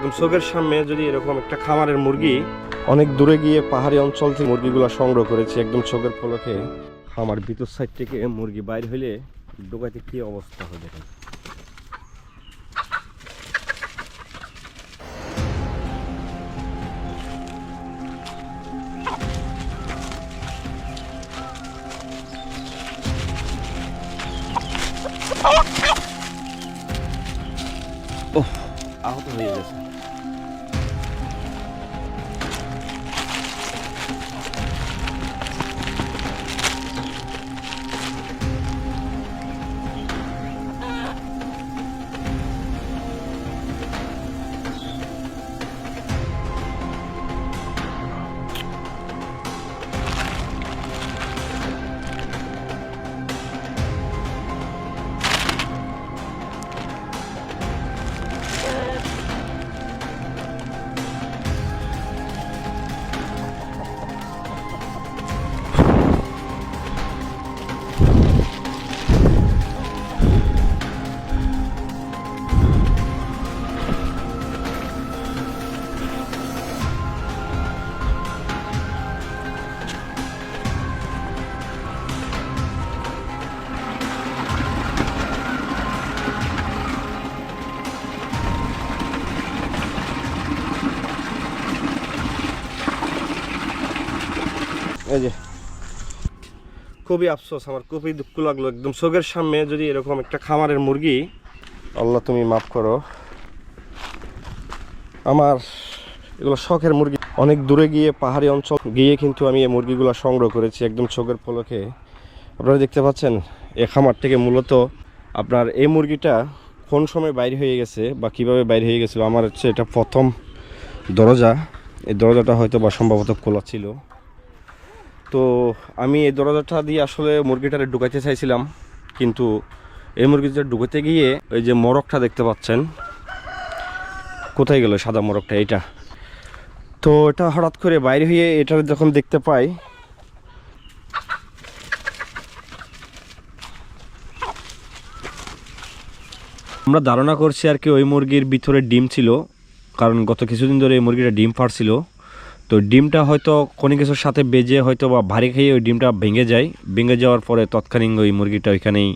একদম চোখের সামনে যদি এরকম একটা খামারের মুরগি, অনেক দূরে গিয়ে পাহাড়ি অঞ্চল থেকে মুরগিগুলো সংগ্রহ করেছি একদম চোখের পলকে খামার ভিতর সাইড থেকে মুরগি বাইর হইলে ডোকাতে কি অবস্থা হবে? দেখেন arroba assim. এই যে। খুবই আফসোস, আমার খুবই দুঃখ লাগল। একদম চোখের সামনে যদি এরকম একটা খামারের মুরগি, আল্লাহ তুমি মাফ করো। আমার এগুলো শখের মুরগি। অনেক দূরে গিয়ে পাহাড়ি অঞ্চল গিয়ে কিন্তু আমি এই মুরগিগুলো সংগ্রহ করেছি একদম চোখের পলকে। আপনারা দেখতে পাচ্ছেন, এ খামার থেকে মূলত আপনার এই মুরগিটা কোন সময় বাইরে হয়ে গেছে বা কীভাবে বাইরে হয়ে গেছিল, আমার হচ্ছে এটা প্রথম দরজা। এই দরজাটা হয়তো বা সম্ভবত খোলা ছিল। তো আমি এই দরজাটা দিয়ে আসলে মুরগিটারে ঢুকাইতে চাইছিলাম, কিন্তু এই মুরগিটা ঢুকাতে গিয়ে ওই যে মোরগটা দেখতে পাচ্ছেন, কোথায় গেল সাদা মোরগটা এটা তো এটা হঠাৎ করে বাইরে হয়ে এটা যখন দেখতে পাই, আমরা ধারণা করছি আর কি ওই মুরগির ভিতরে ডিম ছিল, কারণ গত কিছুদিন ধরে এই মুরগিটা ডিম পারছিল তো ডিমটা হয়তো কোনো কিছুর সাথে বেজে হয়তো বা ভারী খেয়ে ওই ডিমটা ভেঙে যায়। ভেঙে যাওয়ার পরে তৎক্ষণিক ওই মুরগিটা ওইখানেই